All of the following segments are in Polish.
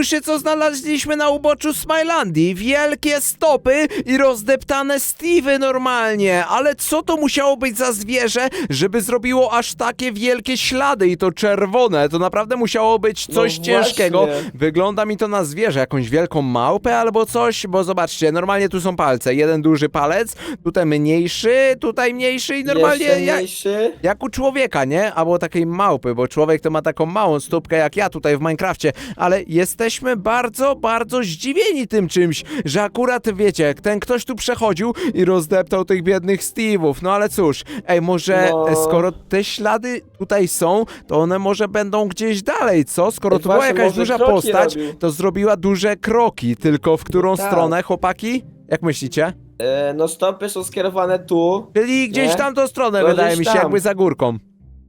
spójrzcie, co znaleźliśmy na uboczu Smilandii. Wielkie stopy i rozdeptane Steve'y normalnie. Ale co to musiało być za zwierzę, żeby zrobiło aż takie wielkie ślady i to czerwone? To naprawdę musiało być No coś ciężkiego. właśnie. Wygląda mi to na zwierzę, jakąś wielką małpę albo coś, bo zobaczcie, normalnie tu są palce. Jeden duży palec, tutaj mniejszy, tutaj mniejszy i normalnie Jeszcze ja, mniejszy. jak u człowieka, nie? Albo takiej małpy, bo człowiek to ma taką małą stópkę jak ja tutaj w Minecrafcie, ale jesteśmy bardzo, bardzo zdziwieni tym czymś, że akurat wiecie, jak ten ktoś tu przechodził i rozdeptał tych biednych Steve'ów. No ale cóż, ej, może No. e, skoro te ślady tutaj są, to one może będą gdzieś dalej, co? Skoro Ej, tu była właśnie, jakaś może duża kroki postać, robił. to zrobiła duże kroki, tylko w którą Tak. stronę, chłopaki? Jak myślicie? E, no stopy są skierowane tu. Czyli gdzieś Nie? w tamtą stronę, To wydaje gdzieś mi się, tam. jakby za górką.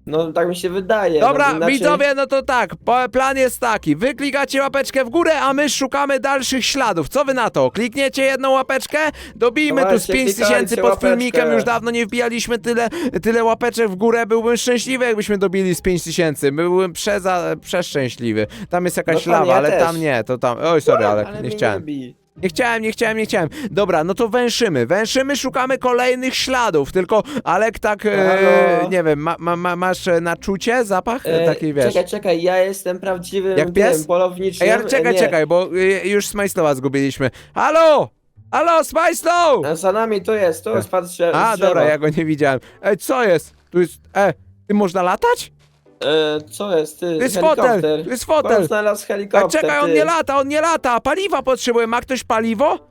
No tak mi się wydaje. Dobra, no, inaczej... widzowie, no to tak, po- plan jest taki. Wy klikacie łapeczkę w górę, a my szukamy dalszych śladów. Co wy na to? Klikniecie jedną łapeczkę, dobijmy tu z Dawajcie, 5 tysięcy klikajcie pod łapeczkę. filmikiem. Już dawno nie wbijaliśmy tyle, tyle łapeczek w górę. Byłbym szczęśliwy, jakbyśmy dobili z 5 tysięcy. Byłbym przeza, przeszczęśliwy. Tam jest jakaś Dokładnie, lawa, ja ale też. tam nie, to tam. Oj, sorry, ale, Ale nie chciałem. bij. Nie chciałem, nie chciałem, nie chciałem. Dobra, no to węszymy. Węszymy, szukamy kolejnych śladów. Tylko, Alek, tak, e, Halo? nie wiem, ma, ma, ma, masz e, na czucie zapach? E, E, taki, wiesz. Czekaj, czekaj, ja jestem prawdziwym Jak pies? tym, polowniczym. Ej, ale czekaj, nie. czekaj, bo y, już Smajslowa zgubiliśmy. Halo! Halo, Smajslow! A Za nami tu jest, tu jest, patrzcie. A, dobra, ja go nie widziałem. Ej, co jest? Tu jest, e, ty można latać? E, co jest, ty? Jest helikopter. fotel, tu jest Pan fotel. znalazł A helikopter, czekaj, on ty. nie lata, on nie lata, paliwa potrzebuje, ma ktoś paliwo?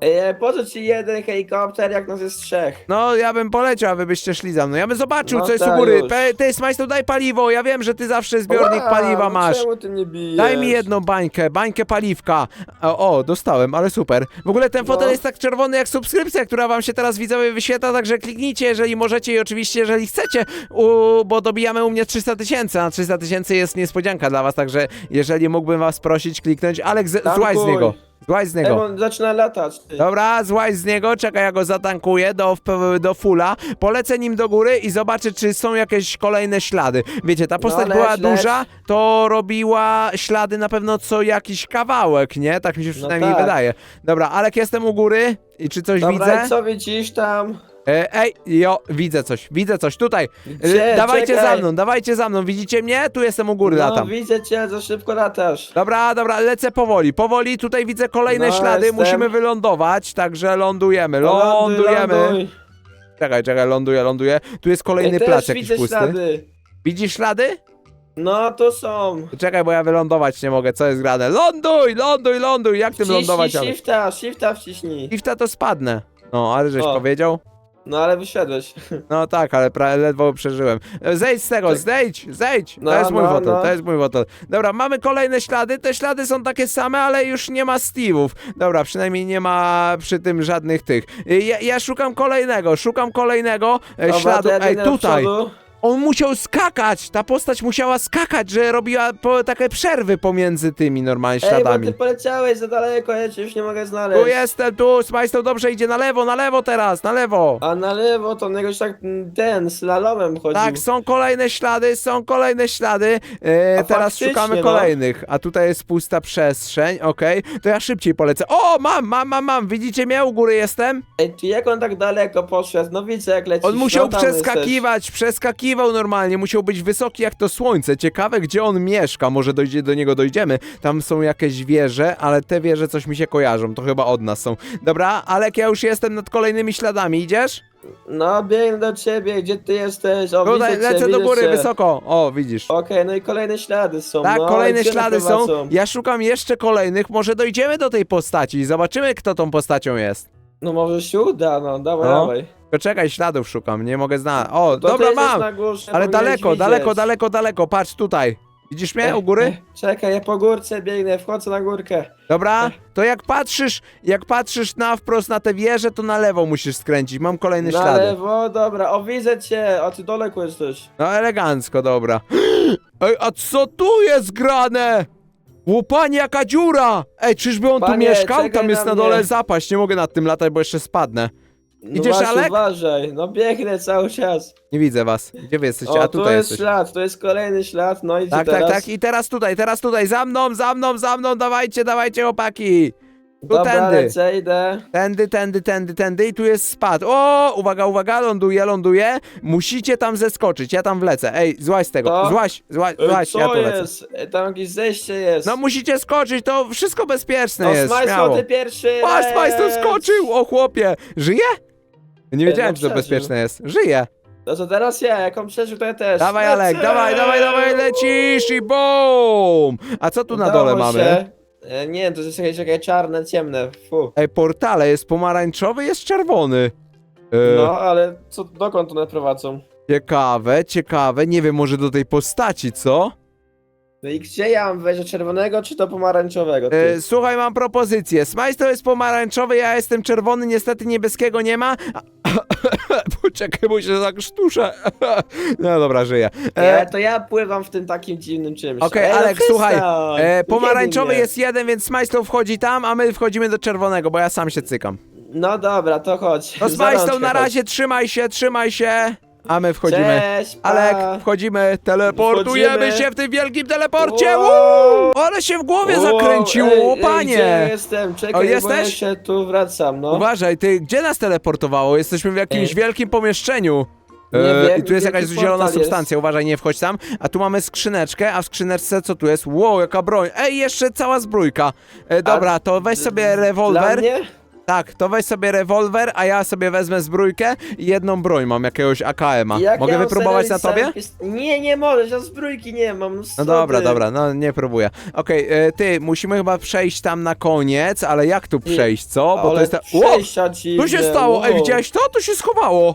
E, po co ci jeden helikopter, jak nas jest trzech? No, ja bym poleciał, a wy byście szli za mną. Ja bym zobaczył, No co jest u tak góry. już. Pe, ty, Smajslow, daj paliwo, ja wiem, że ty zawsze zbiornik Ła, paliwa no masz. Czemu ty mnie bijesz? Daj mi jedną bańkę, bańkę paliwka. O, o, dostałem, ale super. W ogóle ten fotel No. jest tak czerwony jak subskrypcja, która wam się teraz widzowie wyświetla, także kliknijcie, jeżeli możecie i oczywiście, jeżeli chcecie, u, bo dobijamy u mnie 300 tysięcy, a 300 tysięcy jest niespodzianka dla was, także jeżeli mógłbym was prosić kliknąć, Alek, z, Tankuj. złaź z niego. Złaź z Ej, niego. on zaczyna latać, ty. Dobra, złaź z niego, czekaj, ja go zatankuję do, do fulla, polecę nim do góry i zobaczę, czy są jakieś kolejne ślady. Wiecie, ta postać leć, była leć. duża, to robiła ślady na pewno co jakiś kawałek, nie? Tak mi się przynajmniej tak. wydaje. Dobra, Alek, jestem u góry i czy coś Dobra, widzę? i co widzisz tam? E, ej, jo, widzę coś, widzę coś, tutaj. E, Gdzie? dawajcie Czekaj. za mną, dawajcie za mną, widzicie mnie? Tu jestem u góry, No, latam. widzę cię, za szybko latasz. Dobra, dobra, lecę powoli, powoli, tutaj widzę kolejne No, ślady, jestem. musimy wylądować, także lądujemy, No, lądujemy. ląduj. Czekaj, czekaj, ląduję, ląduję. Tu jest kolejny Ej, też plac jakiś widzę pusty. ślady. Widzisz ślady? No, tu są. Czekaj, bo ja wylądować nie mogę, co jest grane? Ląduj, ląduj, ląduj, jak tym lądować? Wciśnij ale- shifta, shifta wciśnij. Shifta to spadnę. No, ale żeś O. powiedział? No, ale wyszedłeś. No tak, ale pra- ledwo przeżyłem. E, Zejdź z tego, Tak. zejdź, zejdź! To No, jest mój no, fotel, no. to jest mój fotel. Dobra, mamy kolejne ślady, te ślady są takie same, ale już nie ma Steve'ów. Dobra, przynajmniej nie ma przy tym żadnych tych. E, Ja, ja szukam kolejnego, szukam kolejnego e, Dobra, śladu. to ja Ej, biegnę do tutaj! przodu. On musiał skakać! Ta postać musiała skakać, że robiła po, takie przerwy pomiędzy tymi normalnie Ej, bo śladami. ty poleciałeś za daleko, ja cię już nie mogę znaleźć. Tu jestem, tu, Smajstow dobrze idzie na lewo, na lewo teraz, na lewo! A na lewo to on jakoś tak mm, ten, slalomem chodził. Tak, są kolejne ślady, są kolejne ślady. E, A teraz faktycznie, szukamy no. kolejnych. A tutaj jest pusta przestrzeń, okej. To ja szybciej polecę. O, mam, mam, mam, mam. Widzicie mnie? U góry jestem? Ej, tu jak on tak daleko poszedł? No widzę jak lecisz. On musiał no, tam jesteś. przeskakiwać, przeskakiwał normalnie, musiał być wysoki jak to słońce. Ciekawe, gdzie on mieszka, może dojdzie, do niego dojdziemy. Tam są jakieś wieże, ale te wieże coś mi się kojarzą, to chyba od nas są. Dobra, Alek, ja już jestem nad kolejnymi śladami, idziesz? No, biegnę do ciebie, gdzie ty jesteś? O, Tutaj widzę cię, lecę do widzę góry, cię. wysoko. O, widzisz. Okej, no i kolejne ślady są. Tak, no, kolejne gdzie ślady są. Ja szukam jeszcze kolejnych. Może dojdziemy do tej postaci i zobaczymy, kto tą postacią jest. No może się uda, no, dawaj, No. dawaj. To czekaj, śladów szukam, nie mogę znaleźć. O, To ty dobra, jesteś mam! Na górze, Ale powinieneś daleko, widzieć. daleko, daleko, daleko. Patrz tutaj. Widzisz mnie u góry? Ech, Czekaj, ja po górce biegnę, wchodzę na górkę. Dobra, to jak patrzysz, jak patrzysz na wprost na tę wieżę, to na lewo musisz skręcić. Mam kolejne Na ślady. lewo, dobra, o widzę cię, a ty daleko jesteś. No elegancko, dobra. Ej, a co tu jest grane? Łupanie, jaka dziura! Ej, czyżby on tu Panie, mieszkał? czekaj Tam jest na na dole mnie. zapaść, nie mogę nad tym latać, bo jeszcze spadnę. No Idziesz, właśnie, Alek? uważaj, no biegnę cały czas. Nie widzę was. Gdzie wy jesteście? O, A tu tutaj jest jesteś. ślad, to jest kolejny ślad, no i co Tak, teraz? tak, tak. I teraz tutaj, teraz tutaj. Za mną, za mną, za mną. Dawajcie, dawajcie, chłopaki. Tu Dobra, tędy. lecę, idę. Tędy, tędy, tędy, tędy i tu jest spad. O, uwaga, uwaga, ląduje, ląduje. Musicie tam zeskoczyć, ja tam wlecę. Ej, złaź z tego, Co? złaź, złaź, E, złaź, Co ja tu lecę. jest? E, Tam jakieś zejście jest. No musicie skoczyć, to wszystko bezpieczne no, jest, Smajslo, śmiało. ty pierwszy Patrz, Majstro leć! skoczył, o chłopie. Żyje? Nie wiedziałem, no czy to przeżył. bezpieczne jest. Żyje. No to teraz ja, jaką przeżył, to ja też. Dawaj, Lecę! Alek, dawaj, dawaj, dawaj, lecisz i BOOM! A co tu na Udało dole mamy? E, Nie, to jest jakieś, jakieś czarne, ciemne, fu. Ej, portale jest pomarańczowy, jest czerwony. E, No, ale co, dokąd one prowadzą? Ciekawe, ciekawe. Nie wiem, może do tej postaci, co? No i gdzie ja mam wejść, do czerwonego czy do pomarańczowego? Ty? E, słuchaj, mam propozycję. Smajs to jest pomarańczowy, ja jestem czerwony, niestety niebieskiego nie ma. A- Poczekaj, bo się zakrztuszę. no dobra, żyję. ja, E, to ja pływam w tym takim dziwnym czymś. Okej, Ej, no Alek, słuchaj, e, pomarańczowy jest jeden, więc Smajstow wchodzi tam, a my wchodzimy do czerwonego, bo ja sam się cykam. No dobra, to chodź. No Za Smajstow, rączkę na chodź. razie trzymaj się, trzymaj się. A my wchodzimy. Cześć, pa. Alek, wchodzimy, teleportujemy Wchodzimy. się w tym wielkim teleporcie! Wow. Wow! Ale się w głowie O, zakręciło, ej, ej, Gdzie panie! jestem? O, Czekaj, bo ja jesteś? się tu wracam, no. Uważaj, ty, gdzie nas teleportowało? Jesteśmy w jakimś Ej. wielkim pomieszczeniu. Nie E, wiem, I tu jest jakaś wielki zielona portal substancja, uważaj, nie wchodź tam. A tu mamy skrzyneczkę, a w skrzyneczce co tu jest? Wow, jaka broń. Ej, jeszcze cała zbrójka. E, dobra, to weź sobie rewolwer. mnie? Tak, to weź sobie rewolwer, a ja sobie wezmę zbrójkę i jedną broń mam, jakiegoś AKM-a. Jak Mogę ja mam wypróbować na serio tobie? pis- Nie, nie możesz, ja zbrójki nie mam. No, No dobra, ty? dobra, no nie próbuję. Okej, e, ty, musimy chyba przejść tam na koniec, ale jak tu przejść, co? Bo to Ale jest ta... O! przejścia Tu dziwne, się stało! Ej, wow. widziałeś to? Tu się schowało!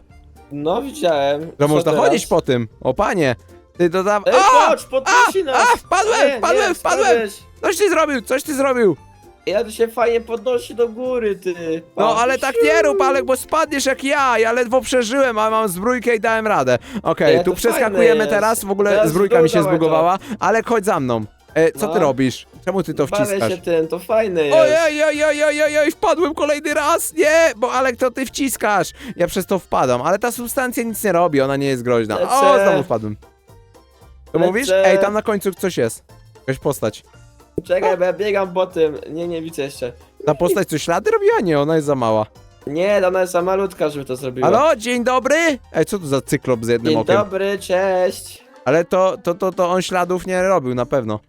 No widziałem. Że Co można teraz? chodzić po tym. O panie! Ty to tam... Ej, A! patrz, podnosi nas! a, wpadłem, Nie, wpadłem, nie, wpadłem! spadłeś. Coś ty zrobił, coś ty zrobił! Ja to się fajnie podnosi do góry, ty. No Patrz. ale tak nie rób, Alek, bo spadniesz jak ja! Ja ledwo przeżyłem, a mam zbrójkę i dałem radę. Okej, Ej, tu to przeskakujemy jest. teraz, w ogóle Teraz zbrójka mi się dawaj to. zbugowała. Alek, chodź za mną. E, co ty No. robisz? Czemu ty to Bawię wciskasz? się tym, to fajne jest. Ojej, ojej, ojej, ojej, wpadłem kolejny raz! Nie, bo Alek, to ty wciskasz! Ja przez to wpadam, ale ta substancja nic nie robi, ona nie jest groźna. O, Lecę. znowu wpadłem. To Lecę. mówisz? Ej, tam na końcu coś jest. Jakaś postać. Czekaj, bo ja biegam po tym. Nie, nie widzę jeszcze. Ta postać coś ślady robiła? Nie, ona jest za mała. Nie, ona jest za malutka, żeby to zrobiła. Halo, dzień dobry! Ej, co tu za cyklop z jednym Dzień okiem? dobry, cześć. Ale to, to, to, to on śladów nie robił, na pewno.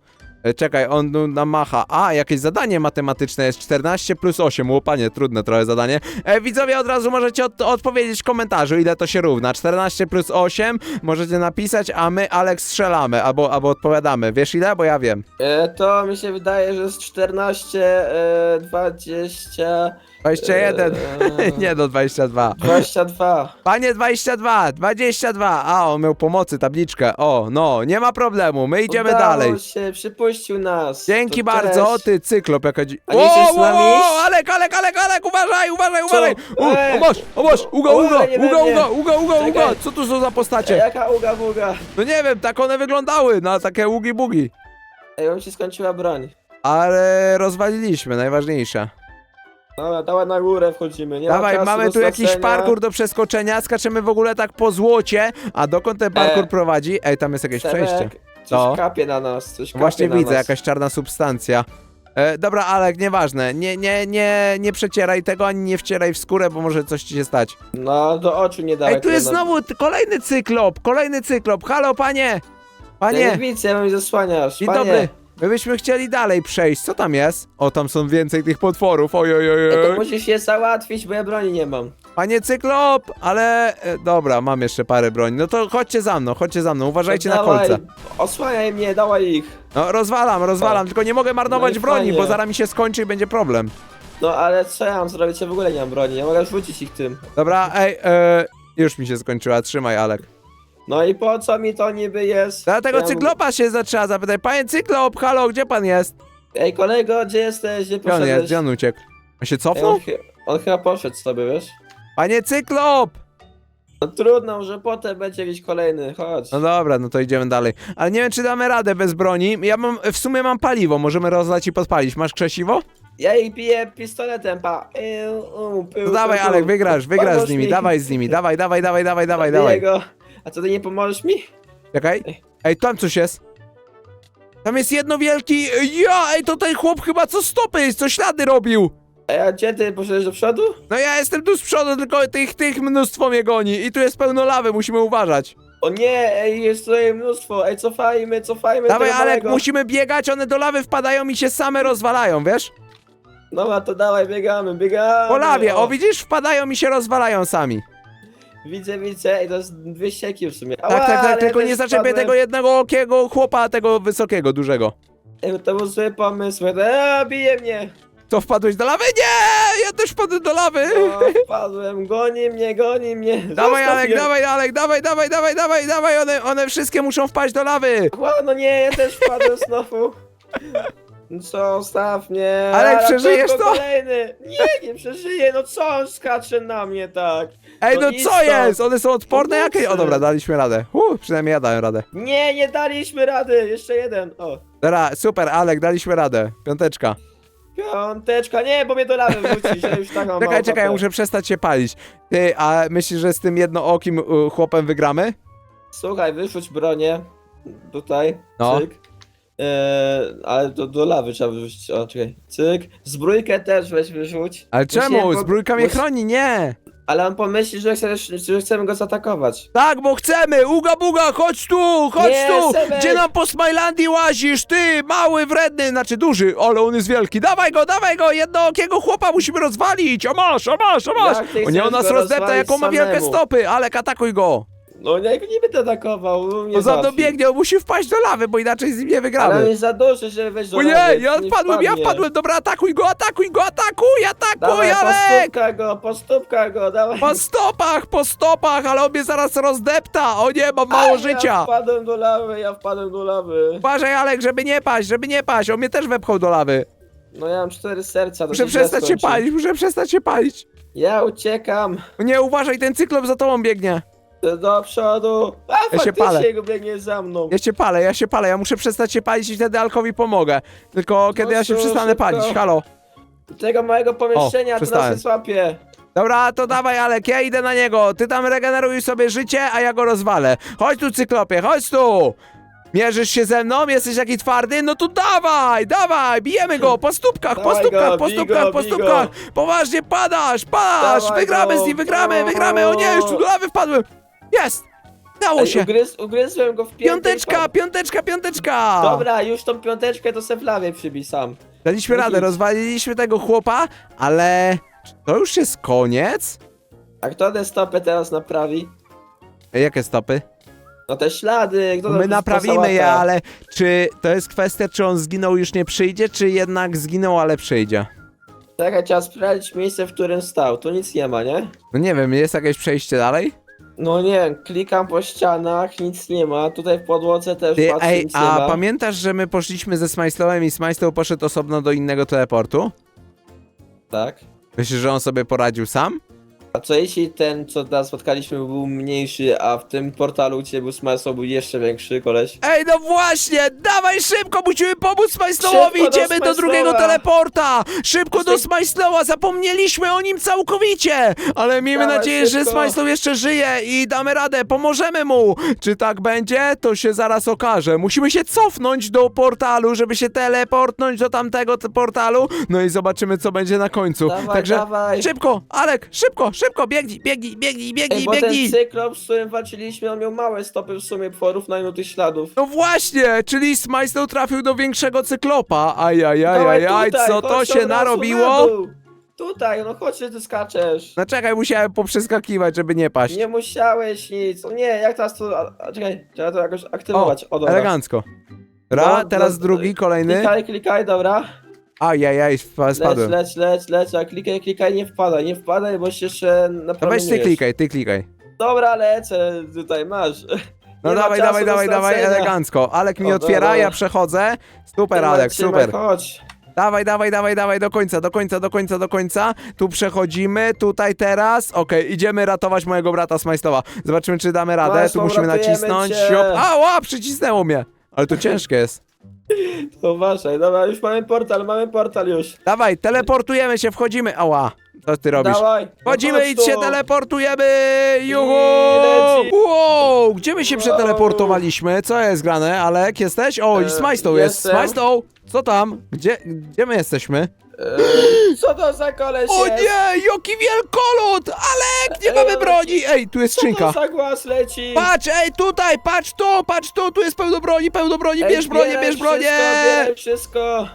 E, Czekaj, on tu namacha. A, jakieś zadanie matematyczne jest 14 plus 8. Łopanie, trudne trochę zadanie. E, widzowie, od razu możecie od, odpowiedzieć w komentarzu, ile to się równa. 14 plus 8 możecie napisać, a my, Alex, strzelamy, albo, albo odpowiadamy. Wiesz ile? Bo ja wiem. E, to mi się wydaje, że jest 14, e, 20, 21. Eee. nie do 22. 22. Panie 22, 22. A, on miał pomocy, tabliczkę. O, no, nie ma problemu, my idziemy Udało dalej. się, nas. Dzięki To bardzo, cześć. ty cyklop jaka dzi... A nie chcesz z nami iść? Alek, Alek, Alek, Alek, uważaj, uważaj, uważaj! U, o masz, o masz, uga, uga, nie uga, mnie. uga, uga, uga, uga, Czekaj. co tu są za E, postacie? jaka uga buga? No nie wiem, tak one wyglądały, na takie ugi bugi. Ej, on się skończyła broń. Ale rozwaliliśmy, najważniejsze. Dobra, dawaj na górę wchodzimy. Nie ma Dawaj, czasu mamy do tu jakiś stracenia. parkour do przeskoczenia, skaczemy w ogóle tak po złocie, a dokąd ten parkour E, prowadzi? Ej, tam jest jakieś Sebek, przejście. Coś Co? kapie na nas, coś kapie Właśnie na widzę, nas. jakaś czarna substancja. E, dobra, Alek, nieważne. Nie, nie, nie, nie przecieraj tego, ani nie wcieraj w skórę, bo może coś ci się stać. No, do oczu nie dawaj. Ej, tu jest na- znowu t- kolejny cyklop, kolejny cyklop. Halo, panie! Ja nie Panie, widzę, ja mi zasłaniasz. dzień Panie. dobry. My byśmy chcieli dalej przejść. Co tam jest? O, tam są więcej tych potworów. Oj, oj, oj, Ej, to oj. musisz je załatwić, bo ja broni nie mam. Panie cyklop, ale... E, dobra, mam jeszcze parę broni. No to chodźcie za mną, chodźcie za mną. Uważajcie na Dawaj, kolce. Osłaniaj mnie, dawaj ich. No, rozwalam, rozwalam, tylko nie mogę marnować No i broni, fajnie. bo zaraz mi się skończy i będzie problem. No ale co ja mam zrobić? Ja w ogóle nie mam broni, ja mogę rzucić ich tym. Dobra, ej, e, już mi się skończyła, trzymaj, Alek. No i po co mi to niby jest? Dlatego Ja cyklopa się zaczęła zapytać. Panie cyklop, halo, gdzie pan jest? Ej kolego, gdzie jesteś? Gdzie Gdzie on jest? Gdzie on uciekł? On się Ej, cofnął? on, chy- on chyba poszedł sobie, wiesz? Panie cyklop! No trudno, że potem będzie jakiś kolejny, chodź. No dobra, no to idziemy dalej. Ale nie wiem, czy damy radę bez broni. Ja mam, w sumie mam paliwo, możemy rozlać i podpalić. Masz krzesiwo? Ja ich biję pistoletem, pa. Eee, u, pył, No dawaj, pył, Alek, wygrasz, wygrasz z Pomóż nimi, mi. dawaj z nimi, dawaj, dawaj, dawaj, dawaj, dawaj, Zabiję dawaj. go. A co, ty nie pomożesz mi? Czekaj. Ej, tam coś jest. Tam jest jedno wielki... Ja, ej, to ten chłop chyba co stopy jest, co ślady robił. A ja gdzie ty poszedłeś do przodu? No ja jestem tu z przodu, tylko tych, tych mnóstwo mnie goni i tu jest pełno lawy, musimy uważać. O nie, ej, jest tutaj mnóstwo. Ej, cofajmy, cofajmy Dawaj, tego Alek, małego. musimy biegać, one do lawy wpadają i się same rozwalają, wiesz? Dobra, to dawaj, biegamy, biegamy. Po lawie, o widzisz, wpadają i się rozwalają sami. Widzę, widzę, ej, to jest dwie ścieki w sumie. Tak, tak, tak, ale tylko też nie zaczepię wpadłem. tego jednego okiego chłopa, tego wysokiego, dużego. Ej, to był zły pomysł, eee, bije mnie. To wpadłeś do lawy? Nie! Ja też wpadłem do lawy! O, wpadłem, goni mnie, goni mnie. Dawaj, Zostaw Alek, dawaj, Alek, dawaj, dawaj, dawaj, dawaj, dawaj, one, one wszystkie muszą wpaść do lawy! Ła, no nie, ja też wpadłem znowu. No Co, staw mnie. Alek, A, przeżyjesz to? Kolejny. Nie, nie przeżyję, no co on skacze na mnie tak? Ej, no idź co stąd. jest? One są odporne? Jakie? O dobra, daliśmy radę. Uh, przynajmniej ja dałem radę. Nie, nie daliśmy rady, jeszcze jeden. O, Dobra, super, Alek, daliśmy radę. Piąteczka. Piąteczka, nie, bo mnie do lawy wróci, że już tak mam Czekaj, czekaj, ja muszę przestać się palić. Ty, a myślisz, że z tym jednookim y, chłopem wygramy? Słuchaj, wyrzuć bronię. Tutaj, No. cyk. Eee, ale do, do lawy trzeba wyrzucić, o czekaj, cyk. Zbrójkę też weź wyrzuć. Ale czemu? Po- Zbrójka mnie mus- chroni, nie! Ale on pomyśli, że, chcesz, że chcemy go zaatakować. Tak, bo chcemy! Uga buga, chodź tu! Chodź Nie, tu! Sebek! Gdzie nam po Smilandii łazisz? Ty, mały, wredny, znaczy duży, ale on jest wielki. Dawaj go, dawaj go! Jednookiego chłopa musimy rozwalić! A masz, a masz, a masz! Jak ty O nie, on nas go rozdepta, rozwalić jaką ma wielkie samemu? stopy! Ale atakuj go! No ja go nie będę atakował, mnie No za to załatwi. biegnie, on musi wpaść do lawy, bo inaczej z nim nie Ale on wygramy. jest za duży, żeby wejść do O lawy. nie, ja nie wpadłem, ja wpadnie. wpadłem, dobra, atakuj go, atakuj go, atakuj, atakuj, Dawaj, Alek! postupka go, postupka go, dawaj. Po stopach, po stopach, ale on mnie zaraz rozdepta! O nie, mam mało A, Ja życia! wpadłem do lawy, ja wpadłem do lawy. Uważaj, Alek, żeby nie paść, żeby nie paść, on mnie też wepchał do lawy. No ja mam cztery serca, to Muszę się źle przestać się skończy. palić, muszę przestać się palić. Ja uciekam. Nie, uważaj, ten cyklop za tobą biegnie. Do przodu. A, Ja się palę. faktycznie go biegnie za mną. Ja się palę, ja się palę, ja muszę przestać się palić i wtedy Alkowi pomogę. Tylko kiedy ja się No, przestanę szybko. palić, halo. Tego małego pomieszczenia, to przestałem. nas złapie. Dobra, to dawaj Alek, ja idę na niego. Ty tam regeneruj sobie życie, a ja go rozwalę. Chodź tu, cyklopie, chodź tu. Mierzysz się ze mną? Jesteś taki twardy? No to dawaj, dawaj, bijemy go, po stópkach, po Dawaj stópkach, go, po bij stópkach, go, po bij stópkach. Poważnie, padasz, padasz, Dawaj wygramy go. z nim, wygramy, wygramy. O nie, już tu do lawy wpadłem. Jest, dało Ej, się. ugryz, ugryzłem go w piętę. i Piąteczka, piąteczka, piąteczka! Dobra, już tą piąteczkę to se w lawie przybij sam. Daliśmy radę, rozwaliliśmy tego chłopa, ale... Czy to już jest koniec? A kto tę stopę teraz naprawi? Ej, Jakie stopy? No te ślady, kto to My naprawimy je, ale czy to jest kwestia, czy on zginął już nie przyjdzie, czy jednak zginął, ale przyjdzie? Czekaj, trzeba sprawdzić miejsce, w którym stał. Tu nic nie ma, nie? No nie wiem, jest jakieś przejście dalej? No nie klikam po ścianach, nic nie ma. Tutaj w podłodze też Ty, patrzę, ej, nic nie a ma. pamiętasz, że my poszliśmy ze Smajslowem i Smajslow poszedł osobno do innego teleportu? Tak. Myślisz, że on sobie poradził sam? A co jeśli ten, co teraz spotkaliśmy, był mniejszy, a w tym portalu, gdzie był Smysl, był jeszcze większy koleś? Ej, no właśnie! Dawaj szybko, musimy pomóc Smajslowowi! Szybko do Idziemy do Smajslowa! drugiego teleporta! Szybko do Smajslowa! Zapomnieliśmy o nim całkowicie! Ale miejmy Dawaj, nadzieję, że szybko. Smajslow jeszcze żyje i damy radę, pomożemy mu! Czy tak będzie? To się zaraz okaże. Musimy się cofnąć do portalu, żeby się teleportnąć do tamtego te- portalu, no i zobaczymy, co będzie na końcu. Dawaj, Także dawaj. szybko, Alek, szybko, szybko, biegnij, biegnij, biegnij, Ej, biegnij, bo ten biegnij! cyklop, z którym walczyliśmy, on miał małe stopy w sumie w porównaniu tych śladów. No właśnie, czyli Smajslow trafił do większego cyklopa. Dawaj ajaj, tutaj, co to chodź się narobiło? dół. Tutaj, no chodź, że ty skaczesz. No czekaj, musiałem poprzeskakiwać, żeby nie paść. Nie musiałeś nic. O nie, jak teraz to... A, a, czekaj, trzeba to jakoś aktywować. O, dobra. Elegancko. Ra, No, teraz no, drugi, kolejny. Klikaj, klikaj, dobra. Ajajaj, spa- Leć, spadłem. leć, leć, leć, a klikaj, klikaj, nie wpadaj, nie wpadaj, bo się jeszcze No weź ty klikaj, ty klikaj. Dobra, lecę, tutaj masz. No Nie ma dawaj, czasu dawaj, do dawaj, dawaj, stracenia. elegancko. Alek mi O, otwiera, dobra. ja przechodzę. Super, Alek, trzymaj, super. chodź. Dawaj, dawaj, dawaj, dawaj, do końca, do końca, do końca, do końca. Tu przechodzimy, tutaj teraz. Okej, idziemy ratować mojego brata Smajstowa. Zobaczymy, czy damy radę. Masz, tu musimy nacisnąć. cię. Siop. Ała, przycisnęło mnie. Ale to ciężkie jest. To uważaj, dobra, już mamy portal, mamy portal już. Dawaj, teleportujemy się, wchodzimy. Ała, co ty robisz? Dawaj. Wchodzimy i się teleportujemy! Juhu! leci. Wow! Gdzie my się Wow. przeteleportowaliśmy? Co jest grane? Alek, jesteś? O, i E, Smajstow jest. jestem. Co tam? Gdzie, gdzie my jesteśmy? Eee, co to za koleś O jest? nie! Jaki wielkolud! Alek, nie Ej, mamy ale- broni! Ej, tu jest Co skrzynka. to za głaz leci? Patrz, ej, tutaj, patrz tu, patrz tu, tu jest pełno broni, pełno broni, Ej, bierz bronię, bierz bronię! Wszystko, bieraj wszystko.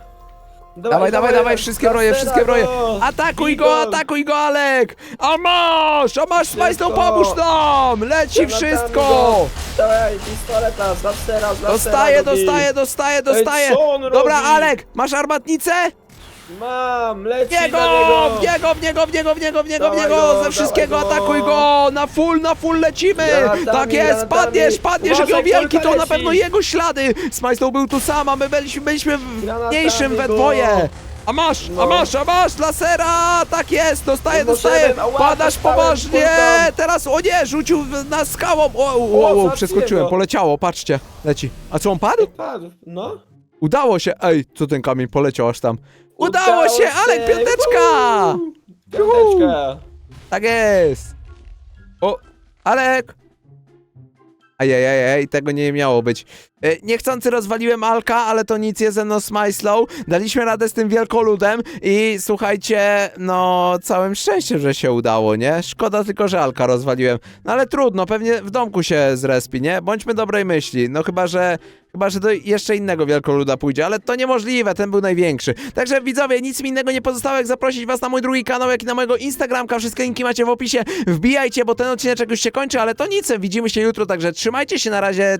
Dawaj, dawaj, dawaj, wszystkie broje, wszystkie broje. Atakuj go, atakuj go, Alek! A masz, a masz, Smajstow, Wszystko. pomóż nam! Leci wszystko! go. Dawaj, pistoleta, z blastera, z blastera Dostaję, go bij. dostaję, dostaję, dostaję! co on Dobra, robi? Alek, masz armatnicę? Mam, leci W niego, do niego. w niego, w niego, w niego, w niego, w niego, w Dawaj niego! go, Ze dawaj wszystkiego go. atakuj go! Na full, na full lecimy! Granatami, Tak jest, granatami. padniesz, padniesz, Uważaj, wielki, kulka to na leci. pewno jego ślady! Smajstow był tu sam, a my byliśmy, byliśmy w Granatami mniejszym we go. dwoje! A masz, a No. masz, a masz, lasera! Tak jest, dostaję, Nie dostaję! poszedłem, ała, Padasz dostałem, poważnie! Teraz, o nie, rzucił w- na skałą! O, o, o, o przeskoczyłem, go. poleciało, patrzcie, leci. A co, on padł? Padł, no. Udało się! Ej, co ten kamień poleciał aż tam? Udało, się, Alek, piąteczka! Piąteczka. Tak jest! O, Alek! Ajajajaj, tego nie miało być. E, Niechcący rozwaliłem Alka, ale to nic, jest ze mną. Daliśmy radę z tym wielkoludem i słuchajcie, no całym szczęściem, że się udało, nie? Szkoda tylko, że Alka rozwaliłem. No ale trudno, pewnie w domku się zrespi, nie? Bądźmy dobrej myśli. No chyba, że Chyba, że do jeszcze innego wielkoluda pójdzie, ale to niemożliwe, ten był największy. Także widzowie, nic mi innego nie pozostało, jak zaprosić was na mój drugi kanał, jak i na mojego Instagramka. Wszystkie linki macie w opisie. Wbijajcie, bo ten odcineczek już się kończy, ale to nic, widzimy się jutro, także trzymajcie się na razie,